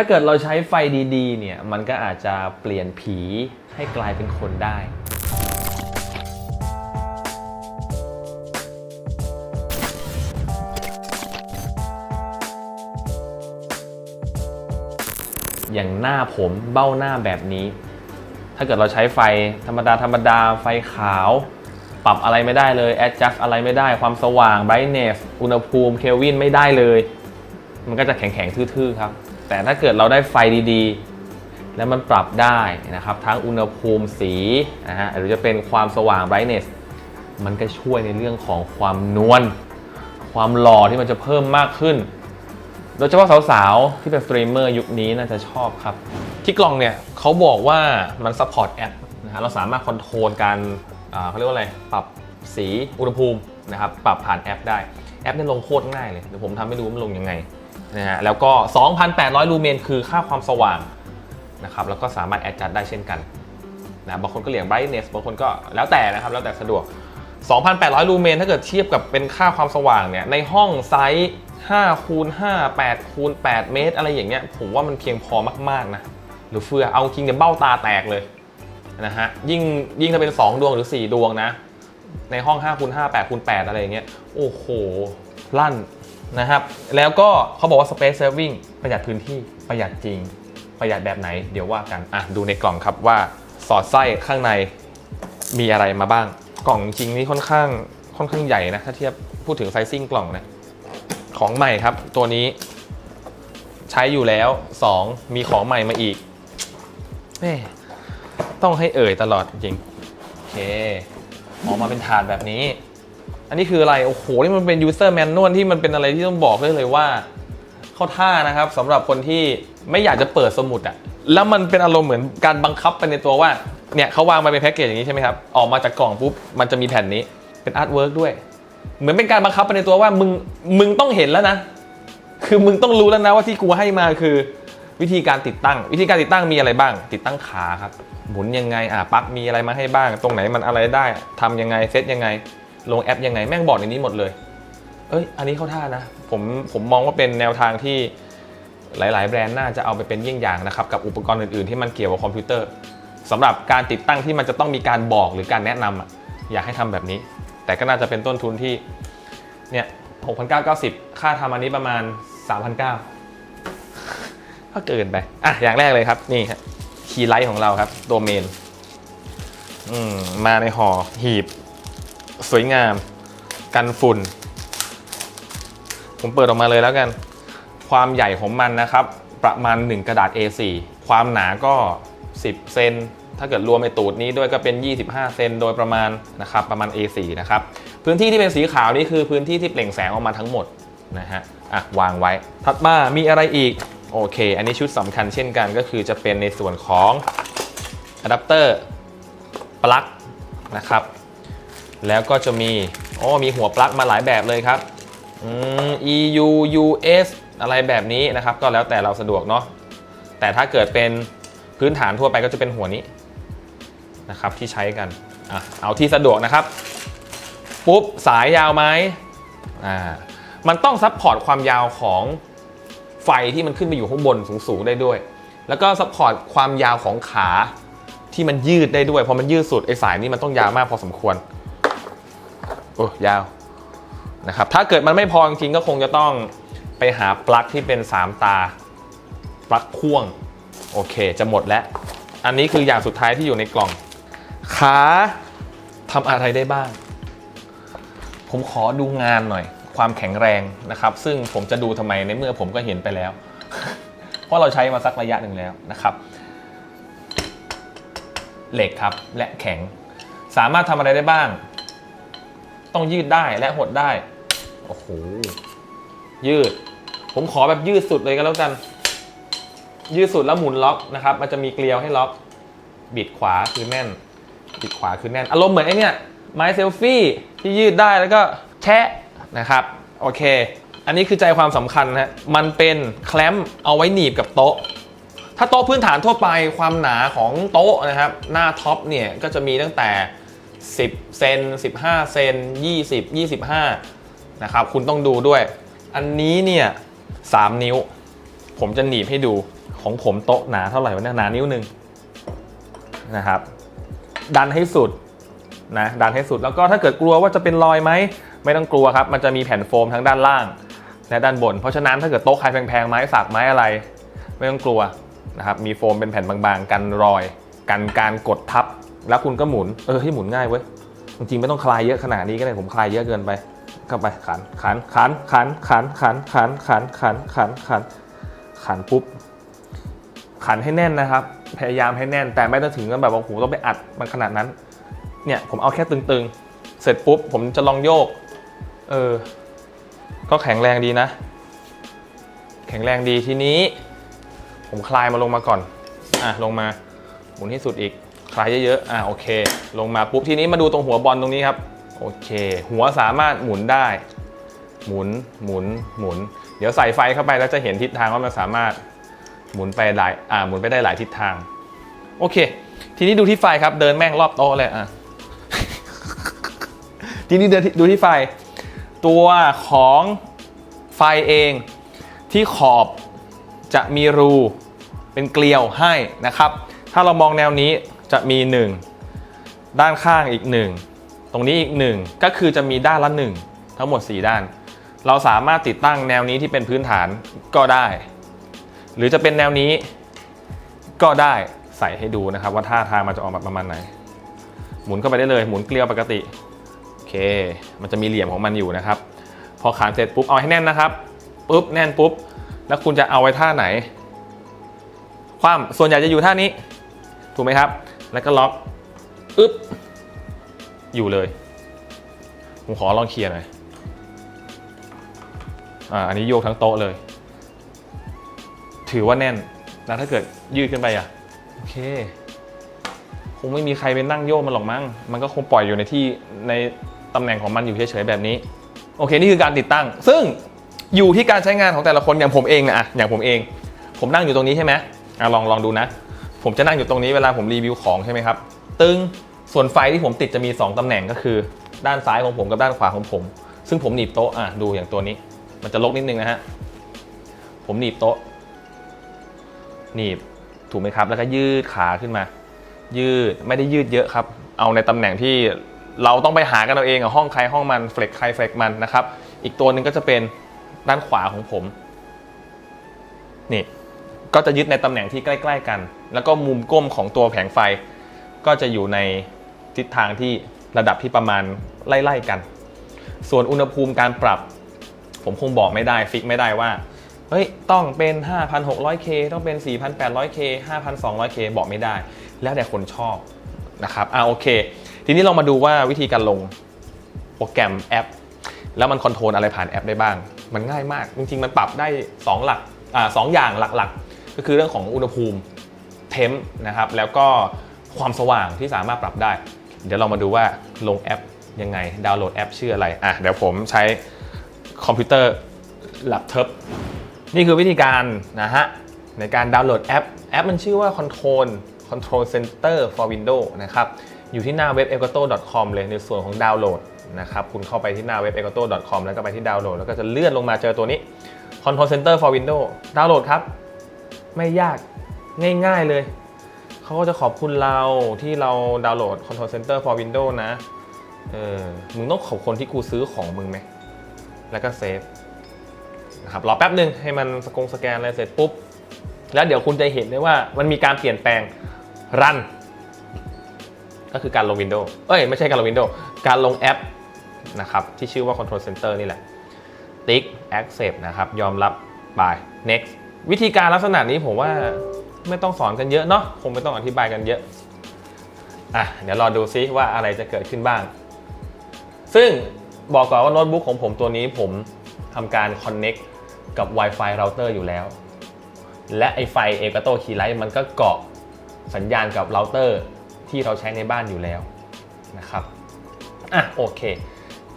ถ้าเกิดเราใช้ไฟดีๆ เนี่ย มันก็อาจจะเปลี่ยนผีให้กลายเป็นคนได้ อย่างหน้าผมเบ้าหน้าแบบนี้ ถ้าเกิดเราใช้ไฟธรรมดาธรรมดาไฟขาว ปรับอะไรไม่ได้เลย adjust อะไรไม่ได้ ความสว่าง brightness อุณหภูมิ kelvin ไม่ได้เลย มันก็จะแข็งๆ ทื่อๆ ครับ แต่ถ้าเกิดเราได้ไฟดีๆ แล้วมันปรับได้นะครับ ทั้งอุณหภูมิสีนะฮะหรือจะเป็นความสว่าง brightness มันก็ช่วยในเรื่องของความนวลความหล่อที่มันจะเพิ่มมากขึ้น โดยเฉพาะสาวๆ ที่เป็นสตรีมเมอร์ยุคนี้น่าจะชอบครับ ที่กล่องเนี่ยเขาบอกว่ามันซัพพอร์ตแอปนะฮะเราสามารถคอนโทรลการเขาเรียกว่าอะไร ปรับสีอุณหภูมินะครับ ปรับผ่านแอปได้ แอปเนี่ยลงโคตรง่ายเลย เดี๋ยวผมทำให้ดูว่ามันลงยังไง นะฮะแล้วก็ 2,800 ลูเมนคือค่าความสว่างนะครับแล้วก็สามารถแอดจัดได้เช่นกันนะบางคนก็เหลี่ยง brightness บางคนก็แล้วแต่นะครับแล้วแต่สะดวก 2,800 ลูเมนถ้าเกิดเทียบกับเป็นค่าความสว่างเนี่ยในห้องไซส์5คูณ5 8คูณ8เมตร อะไรอย่างเงี้ยผมว่ามันเพียงพอมากๆนะหรือเฟือเอาจริงเนี่ยเบ้าตาแตกเลยนะฮะยิ่งยิ่งถ้าเป็น 2 ดวงหรือ 4 ดวงนะ ในห้อง5คูณ5 8คูณ8อะไรอย่างเงี้ยโอ้โหลั่น นะครับ แล้วก็เขาบอกว่า space saving ประหยัดพื้นที่ประหยัดจริง ประหยัดแบบไหน เดี๋ยวว่ากันอะดูในกล่องครับว่าสอดไส้ข้างในมีอะไรมาบ้าง กล่องจริงนี่ค่อนข้างค่อนข้างใหญ่นะ ถ้าเทียบพูดถึงไซซิ่งกล่องนะ ของใหม่ครับ ตัวนี้ ใช้อยู่แล้ว 2 มีของใหม่มาอีกแม่ต้องให้เอ่ยตลอดจริง โอเคออกมาเป็นถาดแบบนี้ อันนี้คืออะไร โอ้โห นี่มันเป็น user manual ที่มันเป็นอะไรที่ต้องบอกได้เลยว่า เข้าท่านะครับสำหรับคนที่ไม่อยากจะเปิดสมุดอะแล้วมันเป็นอารมณ์เหมือนการบังคับไปในตัวว่า เนี่ยเขาวางมาเป็นแพ็กเกจอย่างนี้ใช่ไหมครับ ออกมาจากกล่องปุ๊บ มันจะมีแผ่นนี้ เป็นอาร์ตเวิร์กด้วย เหมือนเป็นการบังคับไปในตัวว่า มึง มึงต้องเห็นแล้วนะ คือมึงต้องรู้แล้วนะว่าที่กูให้มาคือ วิธีการติดตั้ง วิธีการติดตั้งมีอะไรบ้าง ติดตั้งขาครับ หมุนยังไง อะปลั๊กมีอะไรมาให้บ้าง ตรงไหนมันอะไรได้ทำยังไง เซตยังไง ลงแอปยังไงแม่งบอกในนี้หมดเลย เอ้ย อันนี้เข้าท่านะ ผมผมมองว่าเป็นแนวทางที่หลาย ๆ แบรนด์น่าจะเอาไปเป็นเยี่ยงอย่างนะครับกับอุปกรณ์อื่น ๆ ที่มันเกี่ยวกับคอมพิวเตอร์สำหรับการติดตั้งที่มันจะต้องมีการบอกหรือการแนะนำอะอยากให้ทำแบบนี้ แต่ก็น่าจะเป็นต้นทุนที่เนี่ย6,990 ค่าทำอันนี้ประมาณ 3,900ก็เกินไป อะ อย่างแรกเลยครับ นี่ครับคีย์ไลท์ของเราครับ โดเมน อืม มาในห่อหีบ สวยงาม กันฝุ่น ผมเปิดออกมาเลยแล้วกัน ความใหญ่ของมันนะครับ ประมาณ 1 กระดาษ A4 ความหนาก็ 10 เซนถ้าเกิดรวมไอตูดนี้ด้วยก็เป็น 25 เซนโดยประมาณนะครับประมาณ A4 นะครับ พื้นที่ที่เป็นสีขาวนี่คือพื้นที่ที่เปล่งแสงออกมาทั้งหมดนะฮะอะวางไว้ ถัดมามีอะไรอีก โอเค อันนี้ชุดสำคัญเช่นกันก็คือจะเป็นในส่วนของอะแดปเตอร์ปลั๊กนะครับ แล้วก็จะมีโอ้มีหัวปลั๊กมาหลายแบบเลยครับอืม EU US อะไรแบบนี้นะครับ ก็แล้วแต่เราสะดวกเนาะแต่ถ้าเกิดเป็นพื้นฐานทั่วไปก็จะเป็นหัวนี้นะครับที่ใช้กันอะเอาที่สะดวกนะครับ ปุ๊บสายยาวไหมอ่ามันต้องซัพพอร์ตความยาวของไฟที่มันขึ้นไปอยู่ข้างบนสูงๆได้ด้วย แล้วก็ซัพพอร์ตความยาวของขาที่มันยืดได้ด้วยพอมันยืดสุดไอ้สายนี้มันต้องยาวมากพอสมควร โอ้ยาวนะครับถ้าเกิดมันไม่พอจริงๆก็คงจะต้องไปหาปลั๊กที่เป็น 3 ตา ปลั๊กพ่วง โอเค จะหมดแล้ว อันนี้คืออย่างสุดท้ายที่อยู่ในกล่อง ขาทำอะไรได้บ้าง ผมขอดูงานหน่อย ความแข็งแรงนะครับ ซึ่งผมจะดูทำไมในเมื่อผมก็เห็นไปแล้ว เพราะเราใช้มาสักระยะหนึ่งแล้วนะครับ เหล็กครับและแข็ง สามารถทำอะไรได้บ้าง ต้องยืดได้และหดได้ โอ้โห ยืด ผมขอแบบยืดสุดเลยก็แล้วกัน ยืดสุดแล้วหมุนล็อกนะครับ มันจะมีเกลียวให้ล็อก บิดขวาคือแน่น บิดขวาคือแน่น อารมณ์เหมือนไอเนี่ยไม้เซลฟี่ที่ยืดได้แล้วก็แชะนะครับ โอเค อันนี้คือใจความสำคัญนะฮะมันเป็นแคลมป์เอาไว้หนีบกับโต๊ะ ถ้าโต๊ะพื้นฐานทั่วไปความหนาของโต๊ะนะครับ หน้าท็อปเนี่ยก็จะมีตั้งแต่ 10 เซน 15 เซน 20 25 นะครับ คุณต้องดูด้วย อันนี้เนี่ย3นิ้ว ผมจะหนีบให้ดูของผมโต๊ะหนาเท่าไหร่วะเนี่ยหนานิ้วหนึ่งนะครับ ดันให้สุดนะดันให้สุดแล้วก็ถ้าเกิดกลัวว่าจะเป็นรอยไหม ไม่ต้องกลัวครับ มันจะมีแผ่นโฟมทั้งด้านล่างและด้านบน เพราะฉะนั้นถ้าเกิดโต๊ะใครแพงๆไม้สักไม้อะไร ไม่ต้องกลัวนะครับมีโฟมเป็นแผ่นบางๆ กันรอย กันการกดทับ แล้วคุณก็หมุน เออให้หมุนง่ายเว้ย จริงๆไม่ต้องคลายเยอะขนาดนี้ก็ได้ผมคลายเยอะเกินไป เข้าไปขันขันขันขันขันขันขันขันขันขันขันขันปุ๊บขันให้แน่นนะครับ พยายามให้แน่น แต่ไม่ต้องถึงกับแบบว่าโอ้โหต้องไปอัดมันขนาดนั้น เนี่ยผมเอาแค่ตึงๆ เสร็จปุ๊บผมจะลองโยก เออ ก็แข็งแรงดีนะ แข็งแรงดีทีนี้ ผมคลายมาลงมาก่อน อะลงมา หมุนให้สุดอีก ลายเยอะๆ อะโอเค ลงมาปุ๊บทีนี้มาดูตรงหัวบอลตรงนี้ครับ โอเค หัวสามารถหมุนได้ หมุน หมุน หมุน เดี๋ยวใส่ไฟเข้าไปแล้วจะเห็นทิศทางว่ามันสามารถหมุนไปหลาย อ่า หมุนไปได้หลายทิศทาง โอเค ทีนี้ดูที่ไฟครับ เดินแม่งรอบโต๊ะเลย อะ ทีนี้เดินดูที่ไฟ ตัวของไฟเองที่ขอบจะมีรูเป็นเกลียวให้นะครับ ถ้าเรามองแนวนี้ จะมี 1 ด้านข้างอีก 1 ตรงนี้อีก 1 ก็คือจะมีด้านละ 1 ทั้งหมด 4 ด้าน เราสามารถติดตั้งแนวนี้ที่เป็นพื้นฐานก็ได้ หรือจะเป็นแนวนี้ก็ได้ใส่ให้ดูนะครับ ว่าท่าทางมันจะออกมาประมาณไหน หมุนเข้าไปได้เลยหมุนเกลียวปกติโอเค มันจะมีเหลี่ยมของมันอยู่นะครับ พอขานเสร็จปุ๊บเอาให้แน่นนะครับปุ๊บแน่นปุ๊บ แล้วคุณจะเอาไว้ท่าไหน ความส่วนใหญ่จะอยู่ท่านี้ ถูกไหมครับ แล้วก็ล็อกอึ๊บอยู่เลย ผมขอลองเคลียร์หน่อยอ่าอันนี้โยกทั้งโต๊ะเลย ถือว่าแน่นแล้วถ้าเกิดยืดขึ้นไปอะโอเคคงไม่มีใครไปนั่งโยกมันหรอกมั้ง มันก็คงปล่อยอยู่ในที่ในตำแหน่งของมันอยู่เฉยๆแบบนี้ โอเค นี่คือการติดตั้ง ซึ่งอยู่ที่การใช้งานของแต่ละคนอย่างผมเองนะอะอย่างผมเอง ผมนั่งอยู่ตรงนี้ใช่ไหมอะลองลองดูนะ ผมจะนั่งอยู่ตรงนี้เวลาผมรีวิวของใช่ไหมครับ ตึงส่วนไฟที่ผมติดจะมี 2 ตำแหน่งก็คือ ด้านซ้ายของผมกับด้านขวาของผม ซึ่งผมหนีบโต๊ะอะดูอย่างตัวนี้ มันจะลกนิดนึงนะฮะ ผมหนีบโต๊ะ หนีบถูกไหมครับ แล้วก็ยืดขาขึ้นมา ยืดไม่ได้ยืดเยอะครับ เอาในตำแหน่งที่เราต้องไปหากันเอาเองอะห้องใครห้องมันเฟล็กใครเฟล็กมันนะครับ อีกตัวหนึ่งก็จะเป็นด้านขวาของผม นี่ ก็จะยึดในตำแหน่งที่ใกล้ ๆ กัน แล้วก็มุมก้มของตัวแผงไฟ ก็จะอยู่ในทิศทางที่ระดับที่ประมาณไล่ๆกัน ส่วนอุณหภูมิการปรับ ผมคงบอกไม่ได้ฟิกไม่ได้ว่าเฮ้ยต้องเป็น 5,600K ต้องเป็น 4,800K 5,200K บอกไม่ได้ แล้วแต่คนชอบนะครับอ่าโอเค ทีนี้เรามาดูว่าวิธีการลงโปรแกรมแอป แล้วมันคอนโทรลอะไรผ่านแอปได้บ้าง มันง่ายมาก จริงๆ มันปรับได้ 2 หลักอ่าสองอย่างหลักๆ ก็คือเรื่องของอุณหภูมิ เทมนะครับแล้วก็ความสว่างที่สามารถปรับได้ เดี๋ยวเรามาดูว่าลงแอปยังไง ดาวน์โหลดแอปชื่ออะไรอะเดี๋ยวผมใช้คอมพิวเตอร์แล็ปท็อปนี่คือวิธีการนะฮะในการดาวน์โหลดแอป แอปมันชื่อว่า Control Control Center for Windows นะครับ อยู่ที่หน้าเว็บ elgato.com เลยในส่วนของดาวน์โหลดนะครับ คุณเข้าไปที่หน้าเว็บ elgato.com แล้วก็ไปที่ดาวน์โหลด แล้วก็จะเลื่อนลงมาเจอตัวนี้ Control Center for Windows ดาวน์โหลดครับ ไม่ยาก ง่ายๆเลย เขาก็จะขอบคุณเราที่เราดาวน์โหลด Control Center for Windows นะ เออ มึงต้องขอบคนที่กูซื้อของมึงไหม แล้วก็เซฟนะครับ รอแป๊บหนึ่งให้มันสกงสแกนอะไรเสร็จปุ๊บ แล้วเดี๋ยวคุณจะเห็นได้ว่ามันมีการเปลี่ยนแปลงรัน ก็คือการลง Windows เอ้ย ไม่ใช่การลง Windows การลงแอปนะครับที่ชื่อว่า Control Center นี่แหละ ติ๊ก Accept นะครับ ยอมรับ by next วิธีการลักษณะนี้ผมว่า ไม่ต้องสอนกันเยอะเนาะคงไม่ต้องอธิบายกันเยอะอะเดี๋ยวรอดูซิว่าอะไรจะเกิดขึ้นบ้าง ซึ่งบอกก่อนว่าโน้ตบุ๊กของผมตัวนี้ผมทำการ Connect กับ Wi-Fi router อยู่แล้ว และไอไฟ Elgato Keylight มันก็เกาะสัญญาณกับเราเตอร์ที่เราใช้ในบ้านอยู่แล้วนะครับอะโอเค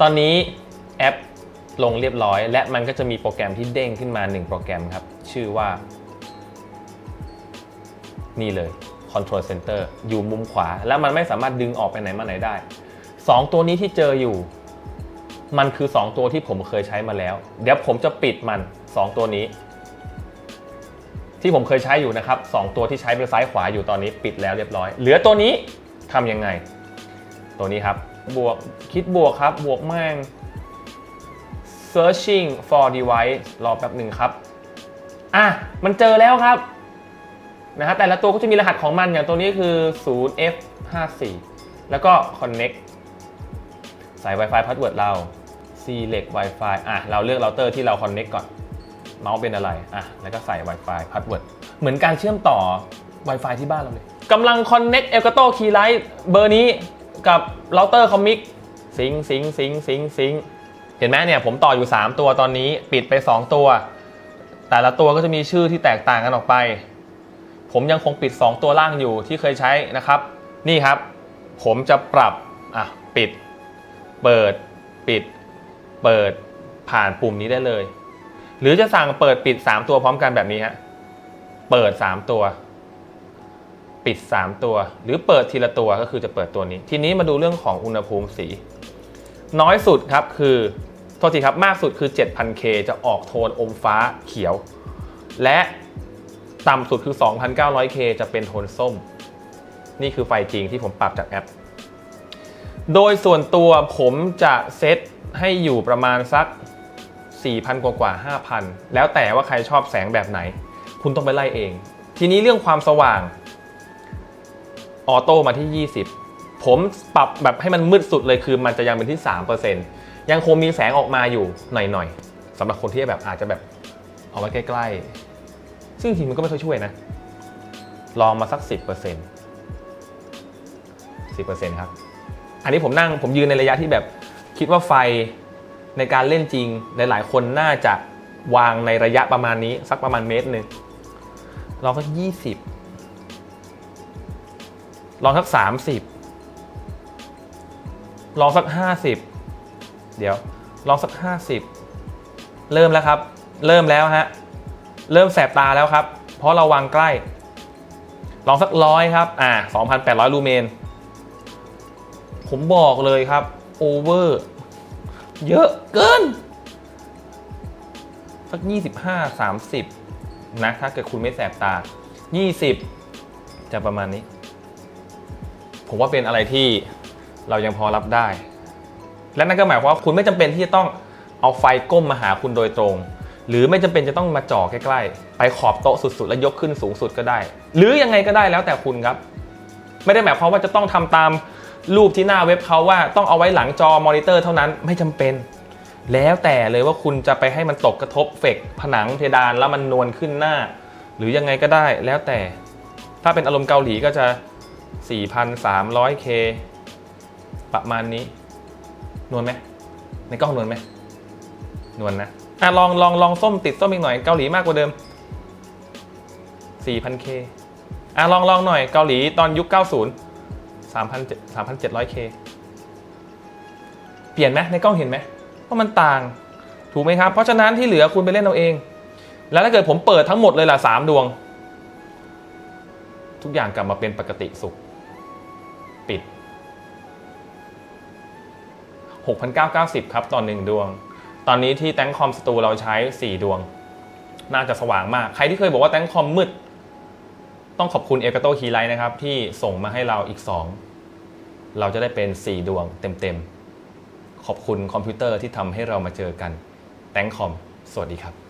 ตอนนี้แอปลงเรียบร้อย และมันก็จะมีโปรแกรมที่เด้งขึ้นมา 1 โปรแกรมครับ ชื่อว่า นี่เลย Control Center อยู่มุมขวา แล้วมันไม่สามารถดึงออกไปไหนมาไหนได้ 2 ตัวนี้ที่เจออยู่ มันคือ 2 ตัวที่ผมเคยใช้มาแล้ว เดี๋ยวผมจะปิดมัน 2 ตัวนี้ ที่ผมเคยใช้อยู่นะครับสองตัวที่ใช้เป็นซ้ายขวาอยู่ตอนนี้ปิดแล้วเรียบร้อย เหลือตัวนี้ทำยังไง ตัวนี้ครับ บวกคิดบวกครับ บวกแม่ง searching for device รอแป๊บหนึ่งครับ อะ มันเจอแล้วครับ นะฮะแต่ละตัวก็จะมีรหัสของมันอย่างตัวนี้คือ 0f54 แล้วก็ connect ใส่ Wi-Fi password เรา select Wi-Fi อะเราเลือกเราเตอร์ที่เรา connect ก่อน เมาส์เป็นอะไรอะแล้วก็ใส่ Wi-Fi password เหมือนการเชื่อมต่อ Wi-Fi ที่บ้านเราเลยกำลัง connect Elgato Keylight เบอร์นี้กับเราเตอร์คอมิกซิงซิงซิงซิงซิงเห็นไหมเนี่ยผมต่ออยู่ 3 ตัวตอนนี้ปิดไป 2 ตัว แต่ละตัวก็จะมีชื่อที่แตกต่างกันออกไป ผมยังคงปิด 2 ตัวล่างอยู่ที่เคยใช้นะครับ นี่ครับ ผมจะปรับอะปิด เปิด ปิด เปิดผ่านปุ่มนี้ได้เลย หรือจะสั่งเปิดปิด 3 ตัวพร้อมกันแบบนี้ฮะเปิด 3 ตัว ปิด 3 ตัว หรือเปิดทีละตัวก็คือจะเปิดตัวนี้ ทีนี้มาดูเรื่องของอุณหภูมิสี น้อยสุดครับคือโทษทีครับมากสุดคือ 7,000K จะออกโทนอมฟ้าเขียว และ ต่ำสุดคือ 2,900K จะเป็นโทนส้ม นี่คือไฟจริงที่ผมปรับจากแอป โดยส่วนตัวผมจะเซตให้อยู่ประมาณสัก 4,000 กว่ากว่า5,000 แล้วแต่ว่าใครชอบแสงแบบไหน คุณต้องไปไล่เอง ทีนี้เรื่องความสว่าง ออโต้มาที่ 20 ผมปรับแบบให้มันมืดสุดเลยคือมันจะยังเป็นที่ 3%ยังคงมีแสงออกมาอยู่หน่อยๆสำหรับคนที่แบบอาจจะแบบเอาไว้ใกล้ ๆ ซึ่งจริงมันก็ไม่ค่อยช่วยนะ ลองมาสัก 10% 10%ครับ อันนี้ผมนั่งผมยืนในระยะที่แบบคิดว่าไฟในการเล่นจริงหลายๆคนน่าจะวางในระยะประมาณนี้ สักประมาณเมตรหนึ่งลองสัก20ลองสัก30ลองสัก50เดี๋ยว ลองสัก50เริ่มแล้วครับ เริ่มแล้วฮะ เริ่มแสบตาแล้วครับ เพราะเราวางใกล้ ลองสักร้อยครับ อ่า 2,800 ลูเมน ผมบอกเลยครับโอเวอร์เยอะเกิน สัก 25 30 นะ ถ้าเกิดคุณไม่แสบตา 20 จะประมาณนี้ ผมว่าเป็นอะไรที่เรายังพอรับได้ และนั่นก็หมายความว่าคุณไม่จำเป็นที่จะต้องเอาไฟก้มมาหาคุณโดยตรง หรือไม่จำเป็นจะต้องมาจ่อใกล้ๆ ไปขอบโต๊ะสุดๆ แล้วยกขึ้นสูงสุดก็ได้ หรือยังไงก็ได้แล้วแต่คุณครับ ไม่ได้หมายความว่าจะต้องทำตามรูปที่หน้าเว็บเขาว่าต้องเอาไว้หลังจอมอนิเตอร์เท่านั้นไม่จำเป็น แล้วแต่เลยว่าคุณจะไปให้มันตกกระทบเฟกผนังเพดานแล้วมันนวลขึ้นหน้า หรือยังไงก็ได้แล้วแต่ ถ้าเป็นอารมณ์เกาหลีก็จะ 4,300K ประมาณนี้ นวลไหมในกล้องนวลไหมนวลนะ อะลองลองลองส้มติดส้มอีกหน่อยเกาหลีมากกว่าเดิม 4,000K อะลองลองหน่อยเกาหลีตอนยุค 90 3,700 3,700K เปลี่ยนไหมในกล้องเห็นไหมว่ามันต่าง ถูกไหมครับ เพราะฉะนั้นที่เหลือคุณไปเล่นเอาเอง แล้วถ้าเกิดผมเปิดทั้งหมดเลยล่ะ 3 ดวง ทุกอย่างกลับมาเป็นปกติสุข ปิด 6,990 ครับต่อ1ดวง ตอนนี้ที่แตงคอมสตูเราใช้ 4 ดวง น่าจะสว่างมาก ใครที่เคยบอกว่าแตงคอมมืด ต้องขอบคุณเอกโตคีไลท์นะครับ ที่ส่งมาให้เราอีก 2 เราจะได้เป็น 4 ดวงเต็มๆ ขอบคุณคอมพิวเตอร์ที่ทำให้เรามาเจอกันแตงคอม สวัสดีครับ